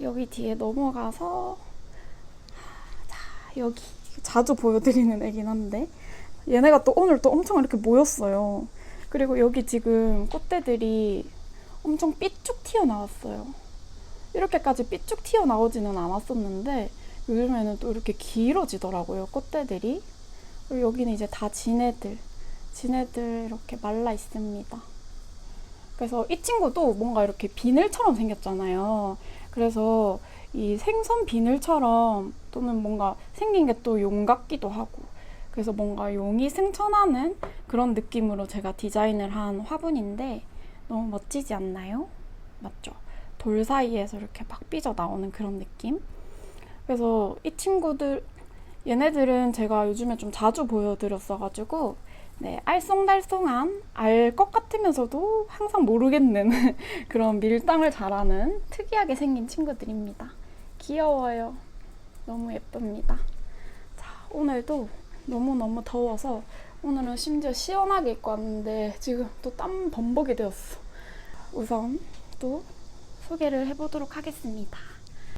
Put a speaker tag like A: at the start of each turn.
A: 여기 뒤에 넘어가서 자 여기 자주 보여드리는 애긴 한데 얘네가 또 오늘 또 엄청 이렇게 모였어요. 그리고 여기 지금 꽃대들이 엄청 삐쭉 튀어나왔어요. 이렇게까지 삐쭉 튀어나오지는 않았었는데 요즘에는 또 이렇게 길어지더라고요, 꽃대들이. 그리고 여기는 이제 다 진애들, 진애들 이렇게 말라 있습니다. 그래서 이 친구도 뭔가 이렇게 비늘처럼 생겼잖아요. 그래서 이 생선 비늘처럼 또는 뭔가 생긴 게 또 용 같기도 하고 그래서 뭔가 용이 승천하는 그런 느낌으로 제가 디자인을 한 화분인데 너무 멋지지 않나요? 맞죠? 돌 사이에서 이렇게 막 삐져 나오는 그런 느낌? 그래서 이 친구들 얘네들은 제가 요즘에 좀 자주 보여드렸어가지고 네, 알쏭달쏭한 알 것 같으면서도 항상 모르겠는 그런 밀당을 잘하는 특이하게 생긴 친구들입니다. 귀여워요. 너무 예쁩니다. 자, 오늘도 너무너무 더워서 오늘은 심지어 시원하게 입고 왔는데 지금 또 땀 범벅이 되었어. 우선 또 소개를 해보도록 하겠습니다.